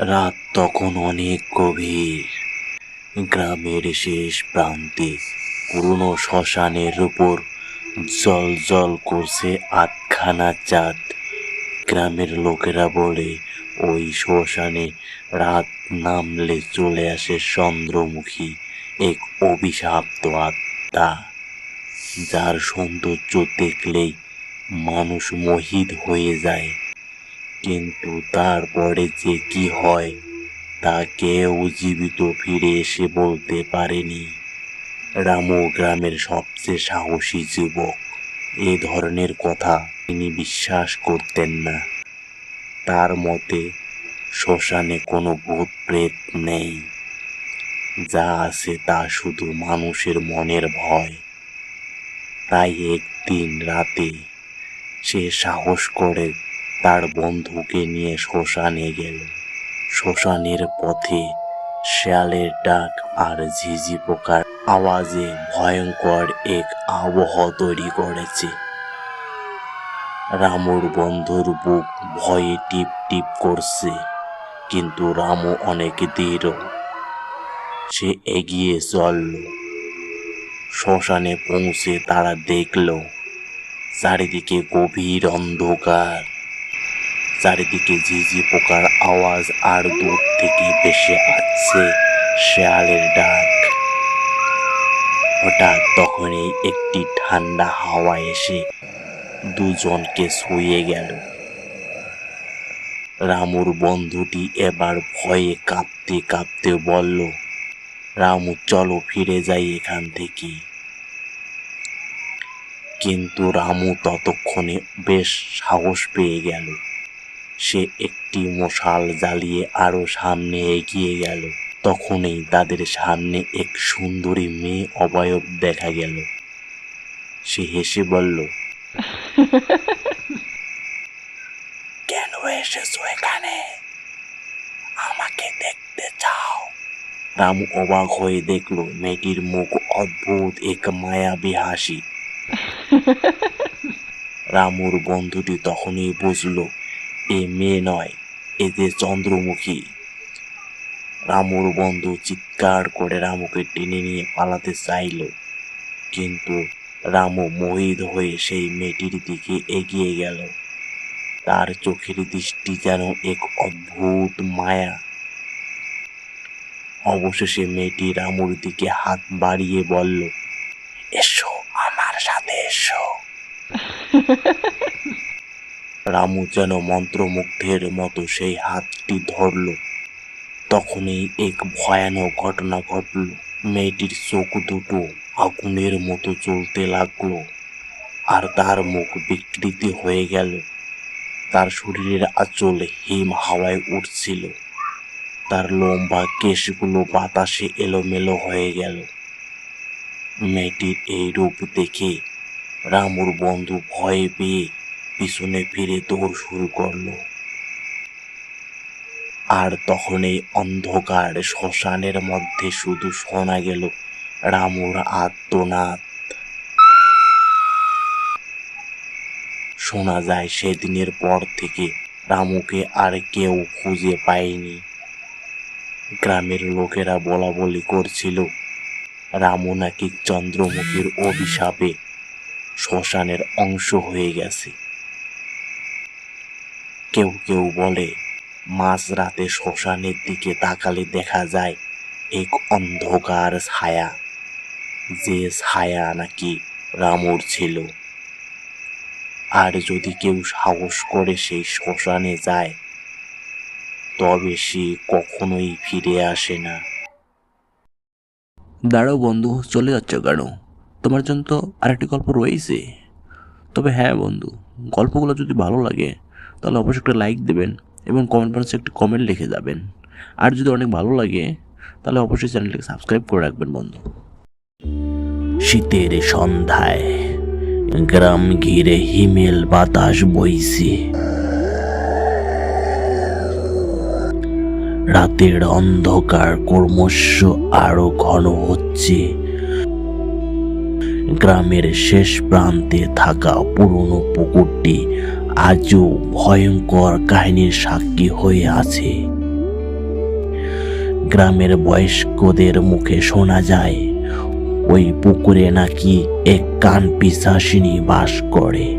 রাত তখন অনেক গভীর। গ্রামের শেষ প্রান্তে পুরনো শ্মশানের উপর জল জল করছে আটখানা চাঁদ। গ্রামের লোকেরা বলে, ওই শ্মশানে রাত নামলে চলে আসে চন্দ্রমুখী, এক অভিশাপ্ত আত্মা। যার সৌন্দর্য দেখলেই মানুষ মোহিত হয়ে যায়। কিন্তু তারপরে যে কি হয়, তা কেউ জীবিত ফিরে এসে বলতে পারেনি। রামু গ্রামের সবচেয়ে সাহসী যুবক। এ ধরনের কথা তিনি বিশ্বাস করতেন না। তার মতে, শ্মশানে কোনো ভূত প্রেত নেই। যা আছে তা শুধু মানুষের মনের ভয়। তাই একদিন রাতে সে সাহস করে তার বন্ধুকে নিয়ে শ্মশানে গেল। শ্মশানের পথে শেয়ালের ডাক আর ঝিঝি পোকার আওয়াজে ভয়ঙ্কর এক আবহ তৈরি করেছে। রামুর বন্ধুর বুক ভয়ে টিপ টিপ করছে, কিন্তু রামু অনেক দৃঢ়। সে এগিয়ে চলল। শ্মশানে পৌঁছে তারা দেখল, চারিদিকে গভীর অন্ধকার। চারিদিকে ঝিঝি পোকার আওয়াজ আর দূর থেকে ভেসে আসছে শেয়ালের ডাক। হঠাৎ তখনই একটি ঠান্ডা হাওয়া এসে দুজনকে শুয়ে গেল। রামুর বন্ধুটি এবার ভয়ে কাঁপতে কাঁপতে বলল, রামু, চলো ফিরে যাই এখান থেকে। কিন্তু রামু ততক্ষণে বেশ সাহস পেয়ে গেল। সে একটি মশাল জ্বালিয়ে আরও সামনে এগিয়ে গেল। তখনই তাদের সামনে এক সুন্দরী মেয়ে অবয়ব দেখা গেল। সে হেসে বলল কেন এসেছ এখানে? আমাকে দেখতে চাও। রামু অবাক হয়ে দেখল মেয়েটির মুখ অদ্ভুত এক মায়াবী হাসি। রামুর বন্ধুটি তখনই বুঝলো এ মেয়ে নয় এ যে চন্দ্রমুখী। রামুর বন্ধু চিৎকার করে রামুকে টেনে নিয়ে পালাতে চাইল, কিন্তু রামু মোহিত হয়ে সেই মেয়েটির দিকে এগিয়ে গেল। তার চোখের দৃষ্টি যেন এক অদ্ভুত মায়া। অবশেষে মেয়েটি রামুর দিকে হাত বাড়িয়ে বলল, এসো, আমার সাথে এসো। রামু যেন মন্ত্রমুগ্ধের মতো সেই হাতটি ধরল। তখনই এক ভয়ানক ঘটনা ঘটল। মেয়েটির চোখ দুটো আগুনের মতো চলতে লাগল আর তার মুখ বিকৃতি হয়ে গেল। তার শরীরের আঁচল হিম হাওয়ায় উঠছিল তার লম্বা কেশগুলো বাতাসে এলোমেলো হয়ে গেল। মেয়েটির এই রূপ দেখে রামুর বন্ধু ভয়ে পেয়ে পিছনে ফিরে দৌড় শুরু করল। আর তখন এই অন্ধকার শ্মশানের মধ্যে শুধু শোনা গেল রামুর আত্মনাদ শোনা যায় সেদিনের পর থেকে রামুকে আর কেউ খুঁজে পায়নি। গ্রামের লোকেরা বলা বলি করছিল, রামু নাকি চন্দ্রমুখীর অভিশাপে শ্মশানের অংশ হয়ে গেছে। কেউ কেউ বলে, মাঝরাতে শ্মশানের দিকে তাকালে দেখা যায় এক অন্ধকার ছায়া। যে ছায়া নাকি রামুর ছিল। আর যদি কেউ সাহস করে সেই শ্মশানে যায়, তবে সে কখনোই ফিরে আসে না। দাঁড়াও বন্ধু, চলে যাচ্ছ কেন? তোমার জন্য তো আরেকটি গল্প রয়েছে তবে হ্যাঁ বন্ধু, গল্পগুলো যদি ভালো লাগে তাহলে অবশ্যই একটা লাইক দেবেন এবং কমেন্ট বক্সে একটি কমেন্ট লিখে যাবেন। আর যদি অনেক ভালো লাগে, তাহলে অবশ্যই চ্যানেলটিকে সাবস্ক্রাইব করে রাখবেন বন্ধু। শীতের সন্ধ্যায় গ্রাম ঘিরে হিমেল বাতাস বইছে। রাতের অন্ধকার ক্রমশ আরও ঘন হচ্ছে। গ্রামের শেষ প্রান্তে থাকা পুরনো পুকুরটি আজও ভয়ঙ্কর কাহিনীর সাক্ষী হয়ে আছে। গ্রামের বয়স্কদের মুখে শোনা যায় ওই পুকুরে নাকি এক কান পিসাসিনী বাস করে।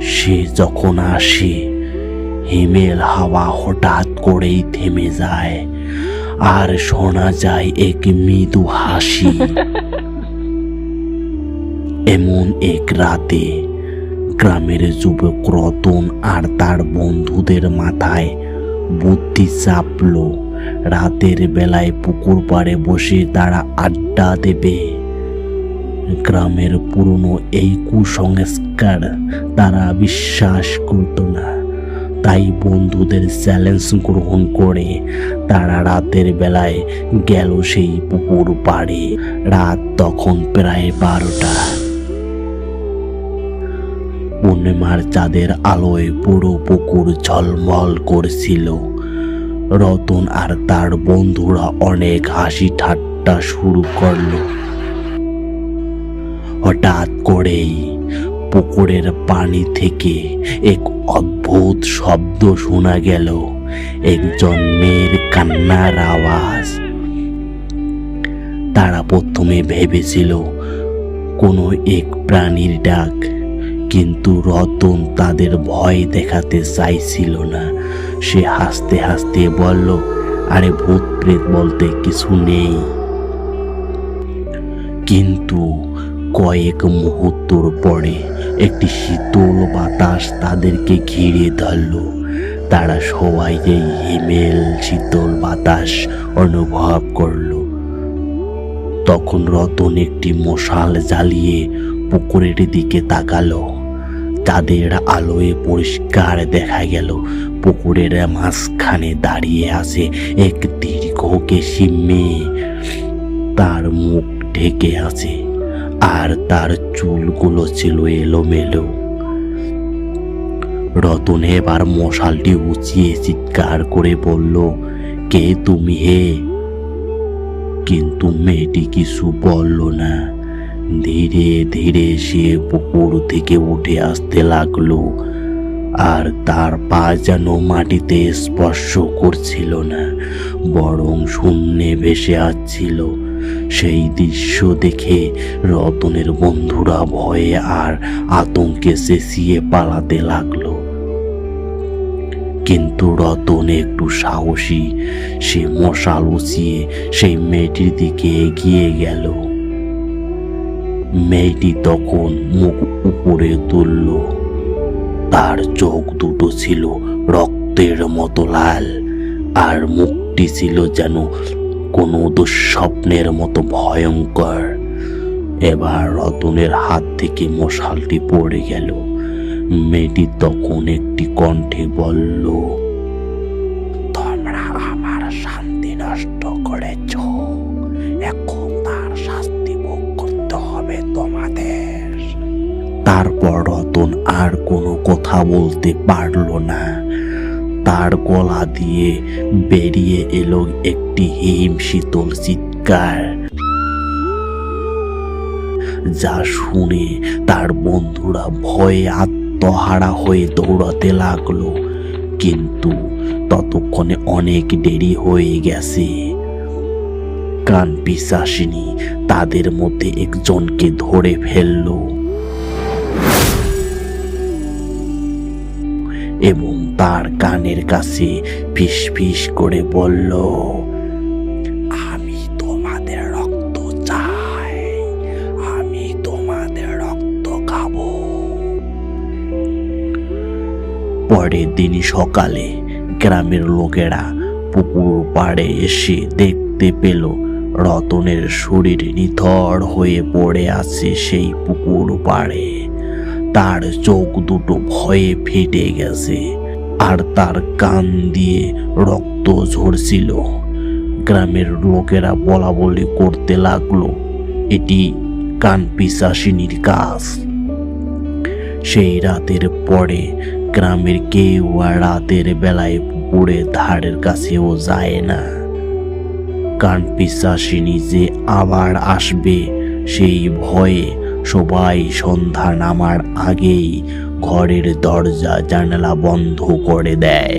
সে যখন আসে হিমেল হাওয়া হঠাৎ করেই থেমে যায় আর শোনা যায় এক মৃদু হাসি। এমন এক রাতে গ্রামের যুবক রতন আর তার বন্ধুদের মাথায় বুদ্ধি চাপল। রাতের বেলায় পুকুর পাড়ে বসে তারা আড্ডা দেবে। গ্রামের পুরনো এই কুসংস্কার তারা বিশ্বাস করত না। তাই বন্ধুদের চ্যালেঞ্জ গ্রহণ করে তারা রাতের বেলায় গেল সেই পুকুর পাড়ে। রাত তখন প্রায় বারোটা। পূর্ণিমার চাঁদের আলোয় পুরো পুকুর ঝলমল করছিল। রতন আর তার বন্ধুরা অনেক হাসি ঠাট্টা শুরু করল। হঠাৎ করেই পুকুরের পানি থেকে এক অদ্ভুত শব্দ শোনা গেল। একজন মেয়ের কান্নার আওয়াজ। তারা প্রথমে ভেবেছিল, কোনো এক প্রাণীর ডাক কিন্তু রতন তাদের ভয় দেখাতে চাইছিল না। সে হাসতে হাসতে বলল, আরে ভূত প্রেত বলতে কিছু নেই। কিন্তু কয়েক মুহূর্তর পরে একটি শীতল বাতাস তাদেরকে ঘিরে ধরল। তারা সবাই এই হিমেল শীতল বাতাস অনুভব করল। তখন রতন একটি মশাল জ্বালিয়ে পুকুরের দিকে তাকালো। চাঁদের আলোয় পরিষ্কার দেখা গেল। পুকুরের মাঝখানে দাঁড়িয়ে আছে এক দীর্ঘ কেশি মেয়ে। তার মুখ ঢেকে আছে আর তার চুলগুলো ছিল এলোমেলো। রতন এবার মশালটি উঁচিয়ে চিৎকার করে বলল, কে তুমি হে? কিন্তু মেয়েটি কিছু বলল না। ধীরে ধীরে সে পুকুর থেকে উঠে আসতে লাগল, আর তার পা যেন মাটিতে স্পর্শ করছিল না, বরং শূন্যে ভেসে আসছিল। সেই দৃশ্য দেখে রতনের বন্ধুরা ভয়ে আর আতঙ্কে চেঁচিয়ে পালাতে লাগল। কিন্তু রতন একটু সাহসী, সে মশাল উঁচিয়ে সেই মেয়েটির দিকে এগিয়ে গেল। মেয়েটি তখন মুখ উপরে তুলল। তার চোখ দুটো ছিল রক্তের মতো লাল, আর মুখটি ছিল যেন কোনো দুঃস্বপ্নের মতো ভয়ঙ্কর। এবার রতনের হাত থেকে মশালটি পড়ে গেল। মেয়েটি তখন একটি কণ্ঠে বলল কথা বলতে পারল না। তার গলা দিয়ে বেরিয়ে এলো একটি হিম শীতল চিৎকার। যা শুনে তার বন্ধুরা ভয়ে আত্মহারা হয়ে দৌড়াতে লাগল। কিন্তু ততক্ষণে অনেক দেরি হয়ে গেছে। কান পিসাসিনী তাদের মধ্যে একজনকে ধরে ফেলল। এবং তার কানের কাছে ফিস ফিস করে বলল, আমি তোমাদের রক্ত চাই, আমি তোমাদের রক্ত খাব। পরের দিন সকালে গ্রামের লোকেরা পুকুর পাড়ে এসে দেখতে পেল, রতনের শরীর নিথর হয়ে পড়ে আছে সেই পুকুর পাড়ে। তার চোখ দুটো ভয়ে ফেটে গেছে আর তার কান দিয়ে রক্ত ঝরছিল। গ্রামের লোকেরা বলা বলি করতে লাগল, এটি কান পিসাসিনীর কাজ। সেই রাতের পরে গ্রামের কেউ আর রাতের বেলায় পুকুরে ধারের কাছেও যায় না। কান পিসাসিনী যে আবার আসবে সেই ভয়ে সবাই সন্ধ্যা নামার আগেই ঘরের দরজা জানালা বন্ধ করে দেয়।